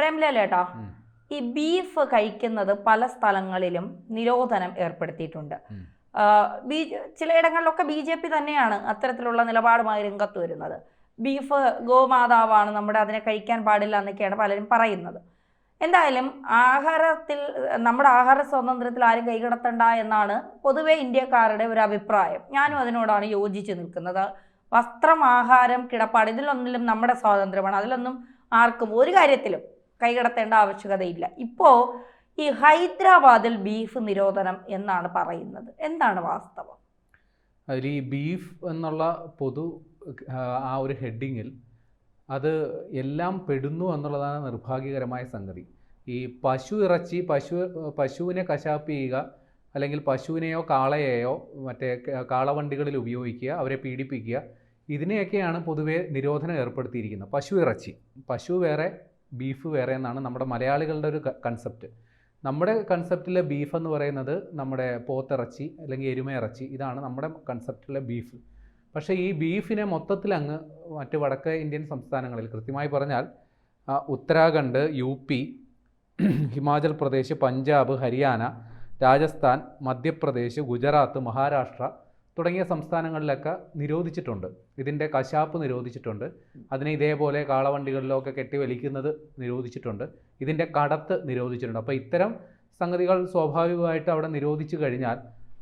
പ്രേംലേലേട്ടാ. ഈ ബീഫ് കഴിക്കുന്നത് പല സ്ഥലങ്ങളിലും നിരോധനം ഏർപ്പെടുത്തിയിട്ടുണ്ട്. ബി ചിലയിടങ്ങളിലൊക്കെ ബി ജെ പി തന്നെയാണ് അത്തരത്തിലുള്ള നിലപാടുമായി രംഗത്ത് വരുന്നത്. ബീഫ് ഗോമാതാവാണ് നമ്മുടെ അതിനെ കഴിക്കാൻ പാടില്ല എന്നൊക്കെയാണ് പലരും പറയുന്നത്. എന്തായാലും ആഹാരത്തിൽ നമ്മുടെ ആഹാര സ്വാതന്ത്ര്യത്തിൽ ആരും കൈകടത്തണ്ട എന്നാണ് പൊതുവെ ഇന്ത്യക്കാരുടെ ഒരു അഭിപ്രായം. ഞാനും അതിനോടാണ് യോജിച്ച് നിൽക്കുന്നത്. വസ്ത്രം ആഹാരം കിടപ്പാട് ഇതിലൊന്നിലും നമ്മുടെ സ്വാതന്ത്ര്യമാണ്. അതിലൊന്നും ആർക്കും ഒരു കാര്യത്തിലും കൈകടത്തേണ്ട ആവശ്യകതയില്ല. ഇപ്പോൾ ഈ ഹൈദരാബാദിൽ ബീഫ് നിരോധനം എന്നാണ് പറയുന്നത്. എന്താണ് വാസ്തവം? അതിൽ ഈ ബീഫ് എന്നുള്ള പൊതു ആ, ഒരു ഹെഡിങ്ങിൽ അത് എല്ലാം പെടുന്നു എന്നുള്ളതാണ് നിർഭാഗ്യകരമായ സംഗതി. ഈ പശു ഇറച്ചി പശു പശുവിനെ കശാപ്പ് ചെയ്യുക അല്ലെങ്കിൽ പശുവിനെയോ കാളയെയോ മറ്റേ കാളവണ്ടികളിൽ ഉപയോഗിക്കുക അവരെ പീഡിപ്പിക്കുക ഇതിനെയൊക്കെയാണ് പൊതുവേ നിരോധനം ഏർപ്പെടുത്തിയിരിക്കുന്നത്. പശു ഇറച്ചി. പശു വേറെ ബീഫ് വേറെ എന്നാണ് നമ്മുടെ മലയാളികളുടെ ഒരു കൺസെപ്റ്റ് നമ്മുടെ കൺസെപ്റ്റിലെ ബീഫ് എന്ന് പറയുന്നത് നമ്മുടെ പോത്തിറച്ചി അല്ലെങ്കിൽ എരുമ ഇറച്ചി ഇതാണ് നമ്മുടെ കൺസെപ്റ്റിലെ ബീഫ്. പക്ഷേ ഈ ബീഫിനെ മൊത്തത്തിൽ അങ്ങ് മറ്റ് വടക്കേ ഇന്ത്യൻ സംസ്ഥാനങ്ങളിൽ കൃത്യമായി പറഞ്ഞാൽ ഉത്തരാഖണ്ഡ് യു പി ഹിമാചൽ പ്രദേശ് പഞ്ചാബ് ഹരിയാന രാജസ്ഥാൻ മധ്യപ്രദേശ് ഗുജറാത്ത് മഹാരാഷ്ട്ര തുടങ്ങിയ സംസ്ഥാനങ്ങളിലൊക്കെ നിരോധിച്ചിട്ടുണ്ട്. ഇതിന്റെ കശാപ്പ് നിരോധിച്ചിട്ടുണ്ട്. അതിനെ ഇതേപോലെ കാളവണ്ടികളിലൊക്കെ കെട്ടി വലിക്കുന്നത് നിരോധിച്ചിട്ടുണ്ട്. ഇതിന്റെ കടത്ത് നിരോധിച്ചിട്ടുണ്ട്. അപ്പോൾ ഇത്തരം സംഗതികൾ സ്വാഭാവികമായിട്ട് അവിടെ നിരോധിച്ചു കഴിഞ്ഞാൽ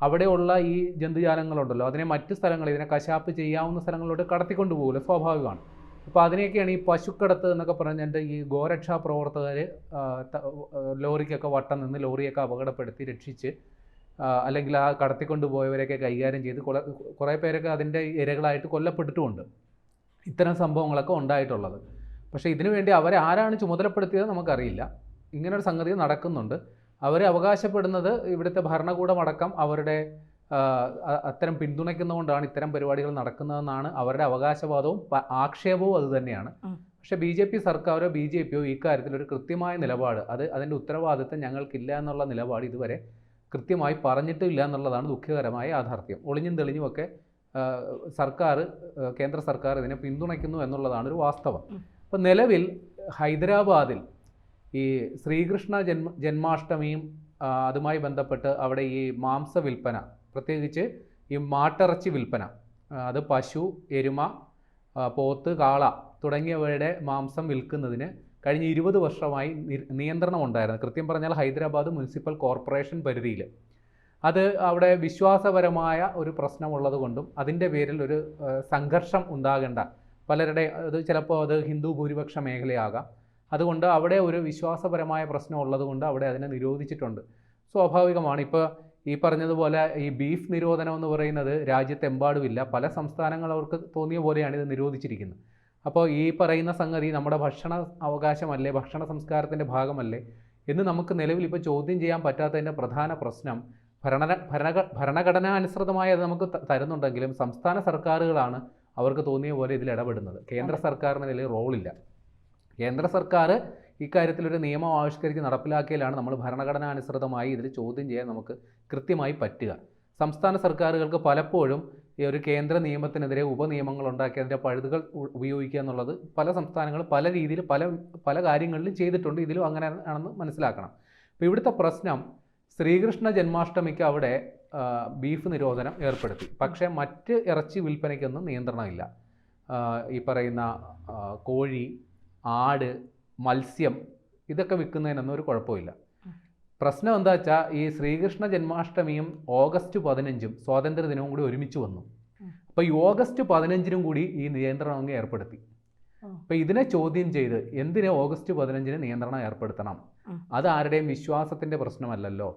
അവിടെയുള്ള ഈ ജന്തുജാലങ്ങളുണ്ടല്ലോ അതിനെ മറ്റ് സ്ഥലങ്ങളിൽ ഇതിനെ കശാപ്പ് ചെയ്യാവുന്ന സ്ഥലങ്ങളിലോട്ട് കടത്തിക്കൊണ്ട് പോകില്ല സ്വാഭാവികമാണ്. അപ്പോൾ അതിനെയൊക്കെയാണ് ഈ പശുക്കടത്ത് എന്നൊക്കെ പറഞ്ഞിട്ട് ഈ ഗോരക്ഷാ പ്രവർത്തകർ ലോറിക്കൊക്കെ വട്ടം നിന്ന് ലോറിയൊക്കെ അപകടപ്പെടുത്തി രക്ഷിച്ച് അല്ലെങ്കിൽ ആ കടത്തിക്കൊണ്ട് പോയവരെയൊക്കെ കൈകാര്യം ചെയ്ത് കൊല കുറേ പേരൊക്കെ അതിന്റെ ഇരകളായിട്ട് കൊല്ലപ്പെട്ടിട്ടുമുണ്ട്. ഇത്തരം സംഭവങ്ങളൊക്കെ ഉണ്ടായിട്ടുള്ളത്. പക്ഷേ ഇതിനു വേണ്ടി അവരെ ആരാണ് ചുമതലപ്പെടുത്തിയത് നമുക്കറിയില്ല. ഇങ്ങനൊരു സംഗതി നടക്കുന്നുണ്ട്. അവർ അവകാശപ്പെടുന്നത് ഇവിടുത്തെ ഭരണകൂടമടക്കം അവരുടെ അത്തരം പിന്തുണയ്ക്കുന്നതുകൊണ്ടാണ് ഇത്തരം പരിപാടികൾ നടക്കുന്നതെന്നാണ് അവരുടെ അവകാശവാദവും ആക്ഷേപവും അത് തന്നെയാണ്. പക്ഷെ പക്ഷേ ബി ജെ പി സർക്കാരോ ബി ജെ പിയോ ഇക്കാര്യത്തിൽ ഒരു കൃത്യമായ നിലപാട് അത് അതിന്റെ ഉത്തരവാദിത്തം ഞങ്ങൾക്കില്ല എന്നുള്ള നിലപാട് ഇതുവരെ കൃത്യമായി പറഞ്ഞിട്ടില്ല എന്നുള്ളതാണ് ദുഃഖകരമായ യാഥാർത്ഥ്യം. ഒളിഞ്ഞും തെളിഞ്ഞുമൊക്കെ സർക്കാർ കേന്ദ്ര സർക്കാർ ഇതിനെ പിന്തുണയ്ക്കുന്നു എന്നുള്ളതാണ് ഒരു വാസ്തവം. അപ്പം അപ്പോൾ നിലവിൽ ഹൈദരാബാദിൽ ഈ ശ്രീകൃഷ്ണ ജന്മ ജന്മാഷ്ടമിയും അതുമായി ബന്ധപ്പെട്ട് അവിടെ ഈ മാംസ വിൽപ്പന പ്രത്യേകിച്ച് ഈ മാട്ടിറച്ചി വിൽപ്പന അത് പശു എരുമ പോത്ത് കാള തുടങ്ങിയവയുടെ മാംസം വിൽക്കുന്നതിന് കഴിഞ്ഞ ഇരുപത് വർഷമായി നിയന്ത്രണം ഉണ്ടായിരുന്നു കൃത്യം പറഞ്ഞാൽ ഹൈദരാബാദ് മുനിസിപ്പൽ കോർപ്പറേഷൻ പരിധിയിൽ. അത് അവിടെ വിശ്വാസപരമായ ഒരു പ്രശ്നമുള്ളത് കൊണ്ടും അതിന്റെ പേരിൽ ഒരു സംഘർഷം ഉണ്ടാകേണ്ട. പലരുടെ അത് ചിലപ്പോൾ അത് ഹിന്ദു ഭൂരിപക്ഷ മേഖലയാകാം. അതുകൊണ്ട് അവിടെ ഒരു വിശ്വാസപരമായ പ്രശ്നം ഉള്ളതുകൊണ്ട് അവിടെ അതിനെ നിരോധിച്ചിട്ടുണ്ട്. സ്വാഭാവികമാണ്. ഇപ്പോൾ ഈ പറഞ്ഞതുപോലെ ഈ ബീഫ് നിരോധനം എന്ന് പറയുന്നത് രാജ്യത്തെമ്പാടുമില്ല പല സംസ്ഥാനങ്ങൾ അവർക്ക് തോന്നിയ പോലെയാണ് ഇത് നിരോധിച്ചിരിക്കുന്നത്. അപ്പോൾ ഈ പറയുന്ന സംഗതി നമ്മുടെ ഭക്ഷണ അവകാശമല്ലേ ഭക്ഷണ സംസ്കാരത്തിന്റെ ഭാഗമല്ലേ എന്ന് നമുക്ക് നിലവിൽ ഇപ്പോൾ ചോദ്യം ചെയ്യാൻ പറ്റാത്തതിന്റെ പ്രധാന പ്രശ്നം ഭരണ ഭരണ ഭരണഘടനാനുസൃതമായി അത് നമുക്ക് തരുന്നുണ്ടെങ്കിലും സംസ്ഥാന സർക്കാരുകളാണ് അവർക്ക് തോന്നിയ പോലെ ഇതിൽ ഇടപെടുന്നത്. കേന്ദ്ര സർക്കാരിന് ഇതിൽ റോളില്ല. കേന്ദ്ര സർക്കാർ ഇക്കാര്യത്തിൽ ഒരു നിയമം ആവിഷ്കരിച്ച് നടപ്പിലാക്കിയാലാണ് നമ്മൾ ഭരണഘടനാനുസൃതമായി ഇതിൽ ചോദ്യം ചെയ്യാൻ നമുക്ക് കൃത്യമായി പറ്റുക. സംസ്ഥാന സർക്കാരുകൾക്ക് പലപ്പോഴും ഈ ഒരു കേന്ദ്ര നിയമത്തിനെതിരെ ഉപനിയമങ്ങൾ ഉണ്ടാക്കി അതിന്റെ പഴുതുകൾ ഉപയോഗിക്കുക എന്നുള്ളത് പല സംസ്ഥാനങ്ങളും പല രീതിയിൽ പല പല കാര്യങ്ങളിലും ചെയ്തിട്ടുണ്ട്. ഇതിലും അങ്ങനെ ആണെന്ന് മനസ്സിലാക്കണം. അപ്പോൾ ഇവിടുത്തെ പ്രശ്നം ശ്രീകൃഷ്ണ ജന്മാഷ്ടമിക്ക് അവിടെ ബീഫ് നിരോധനം ഏർപ്പെടുത്തി. പക്ഷേ മറ്റ് ഇറച്ചി വിൽപ്പനയ്ക്കൊന്നും നിയന്ത്രണമില്ല. ഈ പറയുന്ന കോഴി ആട് മത്സ്യം ഇതൊക്കെ വിൽക്കുന്നതിനൊന്നും ഒരു കുഴപ്പമില്ല. പ്രശ്നം എന്താ വെച്ചാൽ ഈ ശ്രീകൃഷ്ണ ജന്മാഷ്ടമിയും ഓഗസ്റ്റ് പതിനഞ്ചും സ്വാതന്ത്ര്യ ദിനവും കൂടി ഒരുമിച്ച് വന്നു. അപ്പോൾ ഈ ഓഗസ്റ്റ് പതിനഞ്ചിനും കൂടി ഈ നിയന്ത്രണം അങ്ങ് ഏർപ്പെടുത്തി. അപ്പോൾ ഇതിനെ ചോദ്യം ചെയ്ത് എന്തിനെ ഓഗസ്റ്റ് പതിനഞ്ചിന് നിയന്ത്രണം ഏർപ്പെടുത്തണം. അത് ആരുടെയും വിശ്വാസത്തിന്റെ പ്രശ്നമല്ലല്ലോ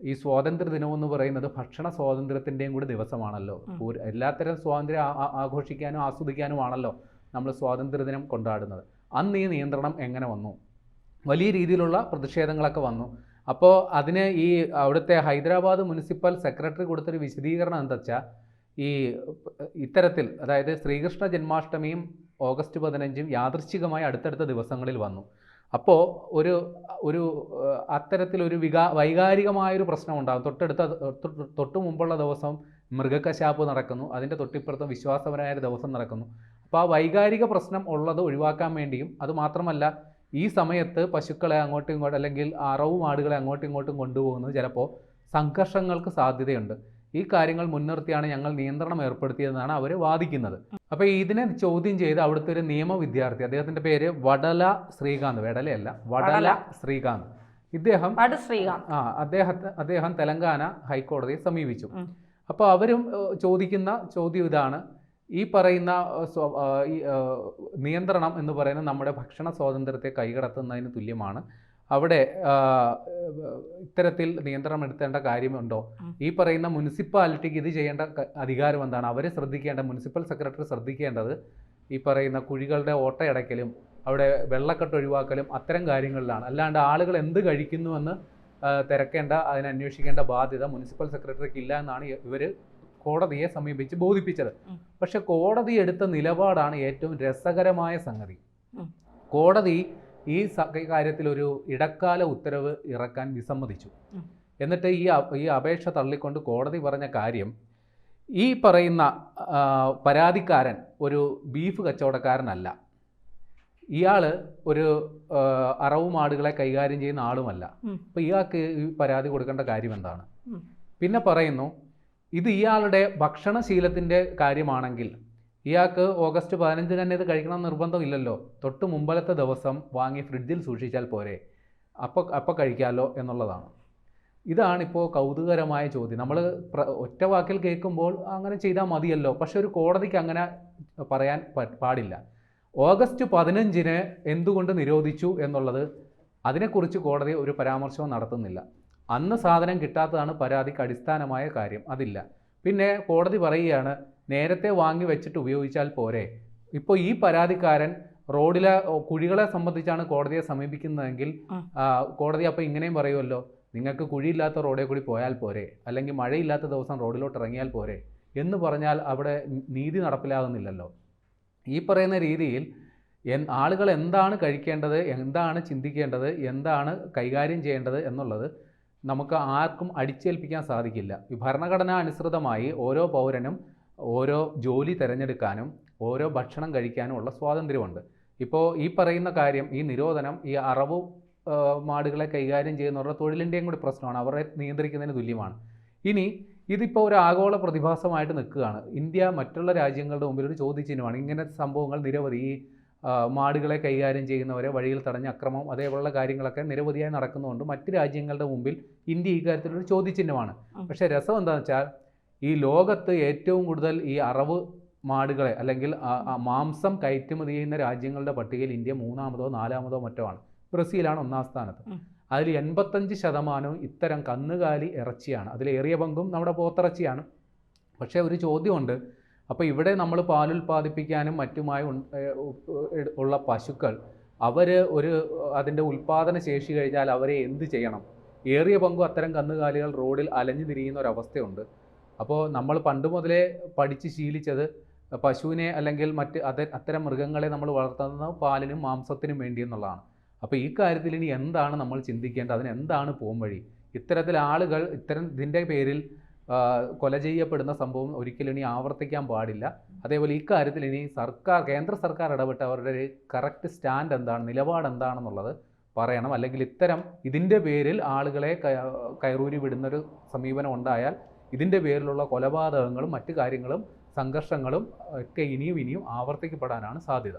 ഈ സ്വാതന്ത്ര്യ ദിനം എന്ന് പറയുന്നത് ഭക്ഷണ സ്വാതന്ത്ര്യത്തിന്റെയും കൂടി ദിവസമാണല്ലോ. എല്ലാത്തരം സ്വാതന്ത്ര്യം ആഘോഷിക്കാനും ആസ്വദിക്കാനും ആണല്ലോ ആസ്വദിക്കാനുമാണല്ലോ നമ്മൾ സ്വാതന്ത്ര്യ ദിനം കൊണ്ടാടുന്നത് അന്ന് ഈ നിയന്ത്രണം എങ്ങനെ വന്നു വലിയ രീതിയിലുള്ള പ്രതിഷേധങ്ങളൊക്കെ വന്നു അപ്പോൾ അതിന് ഈ അവിടുത്തെ ഹൈദരാബാദ് മുനിസിപ്പൽ സെക്രട്ടറി കൊടുത്തൊരു വിശദീകരണം എന്താ വെച്ചാൽ ഈ ഇത്തരത്തിൽ അതായത് ശ്രീകൃഷ്ണ ജന്മാഷ്ടമിയും ഓഗസ്റ്റ് പതിനഞ്ചും യാദൃശ്ചികമായി അടുത്തടുത്ത ദിവസങ്ങളിൽ വന്നു. അപ്പോൾ ഒരു ഒരു അത്തരത്തിലൊരു വികാ വൈകാരികമായൊരു പ്രശ്നം ഉണ്ടാകും തൊട്ടടുത്ത തൊട്ട് മുമ്പുള്ള ദിവസം മൃഗക്കശാപ്പ് നടക്കുന്നു. അതിന്റെ തൊട്ടിപ്പുറത്ത് വിശ്വാസപരമായ ദിവസം നടക്കുന്നു. അപ്പോൾ ആ വൈകാരിക പ്രശ്നം ഉള്ളത് ഒഴിവാക്കാൻ വേണ്ടിയും അത് മാത്രമല്ല ഈ സമയത്ത് പശുക്കളെ അങ്ങോട്ടും ഇങ്ങോട്ടും അല്ലെങ്കിൽ അറവും ആടുകളെ അങ്ങോട്ടും ഇങ്ങോട്ടും കൊണ്ടുപോകുന്നത് ചിലപ്പോൾ സംഘർഷങ്ങൾക്ക് സാധ്യതയുണ്ട്. ഈ കാര്യങ്ങൾ മുൻനിർത്തിയാണ് ഞങ്ങൾ നിയന്ത്രണം ഏർപ്പെടുത്തിയതെന്നാണ് അവർ വാദിക്കുന്നത്. അപ്പോൾ ഇതിനെ ചോദ്യം ചെയ്ത് അവിടുത്തെ ഒരു നിയമ വിദ്യാർത്ഥി അദ്ദേഹത്തിന്റെ പേര് വടല ശ്രീകാന്ത് വടലയല്ല വടല. ശ്രീകാന്ത്. ഇദ്ദേഹം ആ അദ്ദേഹത്തെ അദ്ദേഹം തെലങ്കാന ഹൈക്കോടതിയെ സമീപിച്ചു. അപ്പോൾ അവരും ചോദിക്കുന്ന ചോദ്യം ഇതാണ്. ഈ പറയുന്ന നിയന്ത്രണം എന്ന് പറയുന്നത് നമ്മുടെ ഭക്ഷണ സ്വാതന്ത്ര്യത്തെ കൈകടത്തുന്നതിന് തുല്യമാണ്. അവിടെ ഇത്തരത്തിൽ നിയന്ത്രണം എടുത്തേണ്ട കാര്യമുണ്ടോ? ഈ പറയുന്ന മുനിസിപ്പാലിറ്റിക്ക് ഇത് ചെയ്യേണ്ട അധികാരം എന്താണ്? അവരെ ശ്രദ്ധിക്കേണ്ട മുനിസിപ്പൽ സെക്രട്ടറി ശ്രദ്ധിക്കേണ്ടത് ഈ പറയുന്ന കുഴികളുടെ ഓട്ടയടയ്ക്കലും അവിടെ വെള്ളക്കെട്ട് ഒഴിവാക്കലും അത്തരം കാര്യങ്ങളിലാണ്. അല്ലാണ്ട് ആളുകൾ എന്ത് കഴിക്കുന്നുവെന്ന് തിരക്കേണ്ട അതിനന്വേഷിക്കേണ്ട ബാധ്യത മുനിസിപ്പൽ സെക്രട്ടറിക്ക് ഇല്ല എന്നാണ് ഇവർ കോടതിയെ സമീപിച്ച് ബോധിപ്പിച്ചത്. പക്ഷെ കോടതി എടുത്ത നിലപാടാണ് ഏറ്റവും രസകരമായ സംഗതി. കോടതി ഈ കാര്യത്തിൽ ഒരു ഇടക്കാല ഉത്തരവ് ഇറക്കാൻ വിസമ്മതിച്ചു. എന്നിട്ട് ഈ ഈ അപേക്ഷ തള്ളിക്കൊണ്ട് കോടതി പറഞ്ഞ കാര്യം ഈ പറയുന്ന പരാതിക്കാരൻ ഒരു ബീഫ് കച്ചവടക്കാരനല്ല. ഇയാൾ ഒരു അറവുമാടുകളെ അറവ് മാടുകളെ കൈകാര്യം ചെയ്യുന്ന ആളുമല്ല. അപ്പം അപ്പോൾ ഇയാൾക്ക് ഈ പരാതി കൊടുക്കേണ്ട കാര്യം എന്താണ്? പിന്നെ പറയുന്നു ഇത് ഇയാളുടെ ഭക്ഷണശീലത്തിന്റെ കാര്യമാണെങ്കിൽ ഇയാൾക്ക് ഓഗസ്റ്റ് പതിനഞ്ചിന് തന്നെ ഇത് കഴിക്കണം നിർബന്ധമില്ലല്ലോ തൊട്ട് മുമ്പലത്തെ ദിവസം വാങ്ങി ഫ്രിഡ്ജിൽ സൂക്ഷിച്ചാൽ പോരെ. അപ്പോൾ അപ്പോൾ കഴിക്കാമല്ലോ എന്നുള്ളതാണ്. ഇതാണിപ്പോൾ കൗതുകരമായ ചോദ്യം. നമ്മൾ ഒറ്റ വാക്കിൽ കേൾക്കുമ്പോൾ അങ്ങനെ ചെയ്താൽ മതിയല്ലോ. പക്ഷെ ഒരു കോടതിക്ക് അങ്ങനെ പറയാൻ പാടില്ല. ഓഗസ്റ്റ് പതിനഞ്ചിന് എന്തുകൊണ്ട് നിരോധിച്ചു എന്നുള്ളത് അതിനെക്കുറിച്ച് കോടതി ഒരു പരാമർശവും നടത്തുന്നില്ല. അന്ന് സാധനം കിട്ടാത്തതാണ് പരാതിക്ക് അടിസ്ഥാനമായ കാര്യം അതില്ല. പിന്നെ കോടതി പറയുകയാണ് നേരത്തെ വാങ്ങി വെച്ചിട്ട് ഉപയോഗിച്ചാൽ പോരെ. ഇപ്പോൾ ഈ പരാതിക്കാരൻ റോഡിലെ കുഴികളെ സംബന്ധിച്ചാണ് കോടതിയെ സമീപിക്കുന്നതെങ്കിൽ കോടതി അപ്പോൾ ഇങ്ങനെയും പറയുമല്ലോ നിങ്ങൾക്ക് കുഴിയില്ലാത്ത റോഡിൽ കൂടി പോയാൽ പോരെ അല്ലെങ്കിൽ മഴയില്ലാത്ത ദിവസം റോഡിലോട്ട് ഇറങ്ങിയാൽ പോരെ എന്ന് പറഞ്ഞാൽ അവിടെ നീതി നടപ്പിലാകുന്നില്ലല്ലോ. ഈ പറയുന്ന രീതിയിൽ എൻ- ആളുകൾ എന്താണ് കഴിക്കേണ്ടത് എന്താണ് ചിന്തിക്കേണ്ടത് എന്താണ് കൈകാര്യം ചെയ്യേണ്ടത് എന്നുള്ളത് നമുക്ക് ആർക്കും അടിച്ചേൽപ്പിക്കാൻ സാധിക്കില്ല. ഭരണഘടന അനുസൃതമായി ഓരോ പൗരനും ഓരോ ജോലി തിരഞ്ഞെടുക്കാനും ഓരോ ഭക്ഷണം കഴിക്കാനും ഉള്ള സ്വാതന്ത്ര്യമുണ്ട്. ഇപ്പോൾ ഈ പറയുന്ന കാര്യം ഈ നിരോധനം ഈ അറവ് മാടുകളെ കൈകാര്യം ചെയ്യുന്നവരുടെ തൊഴിലിന്റെയും കൂടി പ്രശ്നമാണ്. അവരെ നിയന്ത്രിക്കുന്നതിന് തുല്യമാണ്. ഇനി ഇതിപ്പോൾ ഒരു ആഗോള പ്രതിഭാസമായിട്ട് നിൽക്കുകയാണ്. ഇന്ത്യ മറ്റുള്ള രാജ്യങ്ങളുടെ മുമ്പിൽ ഒരു ചോദ്യചിഹ്നമാണ്. ഇങ്ങനെ സംഭവങ്ങൾ നിരവധി ഈ മാടുകളെ കൈകാര്യം ചെയ്യുന്നവരെ വഴിയിൽ തടഞ്ഞ അക്രമം അതേപോലുള്ള കാര്യങ്ങളൊക്കെ നിരവധിയായി നടക്കുന്നതുകൊണ്ട് മറ്റ് രാജ്യങ്ങളുടെ മുമ്പിൽ ഇന്ത്യ ഒരു ചോദ്യചിഹ്നമാണ്. പക്ഷെ രസം എന്താണെന്ന് വെച്ചാൽ ഈ ലോകത്ത് ഏറ്റവും കൂടുതൽ ഈ അറവ് മാടുകളെ അല്ലെങ്കിൽ മാംസം കയറ്റുമതി ചെയ്യുന്ന രാജ്യങ്ങളുടെ പട്ടികയിൽ ഇന്ത്യ മൂന്നാമതോ നാലാമതോ മറ്റോ ആണ്. ബ്രസീലാണ് ഒന്നാം സ്ഥാനത്ത്. അതിൽ എൺപത്തഞ്ച് ശതമാനവും ഇത്തരം കന്നുകാലി ഇറച്ചിയാണ്. അതിലേറിയ പങ്കും നമ്മുടെ പോത്തിറച്ചിയാണ്. പക്ഷേ ഒരു ചോദ്യമുണ്ട് അപ്പോൾ ഇവിടെ നമ്മൾ പാൽ പാലുൽപാദിപ്പിക്കാനും മറ്റുമായി ഉള്ള പശുക്കൾ അവർ ഒരു അതിന്റെ ഉൽപ്പാദന ശേഷി കഴിഞ്ഞാൽ അവരെ എന്ത് ചെയ്യണം? ഏറിയ പങ്കും അത്തരം കന്നുകാലികൾ റോഡിൽ അലഞ്ഞു തിരിയുന്ന ഒരവസ്ഥയുണ്ട് അപ്പോൾ നമ്മൾ പണ്ട് മുതലേ പഠിച്ച് ശീലിച്ചത് പശുവിനെ അല്ലെങ്കിൽ മറ്റ് അത് അത്തരം മൃഗങ്ങളെ നമ്മൾ വളർത്തുന്നത് പാലിനും മാംസത്തിനും വേണ്ടി എന്നുള്ളതാണ്. അപ്പോൾ ഈ കാര്യത്തിൽ ഇനി എന്താണ് നമ്മൾ ചിന്തിക്കേണ്ടത്? അതിനെന്താണ് പോംവഴി? ഇത്തരത്തിൽ ആളുകൾ ഇത്തരം ഇതിന്റെ പേരിൽ കൊല ചെയ്യപ്പെടുന്ന സംഭവം ഒരിക്കലും ഇനി ആവർത്തിക്കാൻ പാടില്ല. അതേപോലെ ഈ കാര്യത്തിൽ ഇനി സർക്കാർ കേന്ദ്ര സർക്കാർ ഇടപെട്ട് അവരുടെ കറക്റ്റ് സ്റ്റാൻഡ് എന്താണ് നിലപാട് എന്താണെന്നുള്ളത് പറയണം. അല്ലെങ്കിൽ ഇത്തരം ഇതിന്റെ പേരിൽ ആളുകളെ കയറൂരി വിടുന്നൊരു സമീപനം ഉണ്ടായാൽ ഇതിന്റെ പേരിലുള്ള കൊലപാതകങ്ങളും മറ്റു കാര്യങ്ങളും സംഘർഷങ്ങളും ഒക്കെ ഇനിയും ഇനിയും ആവർത്തിക്കപ്പെടാനാണ് സാധ്യത.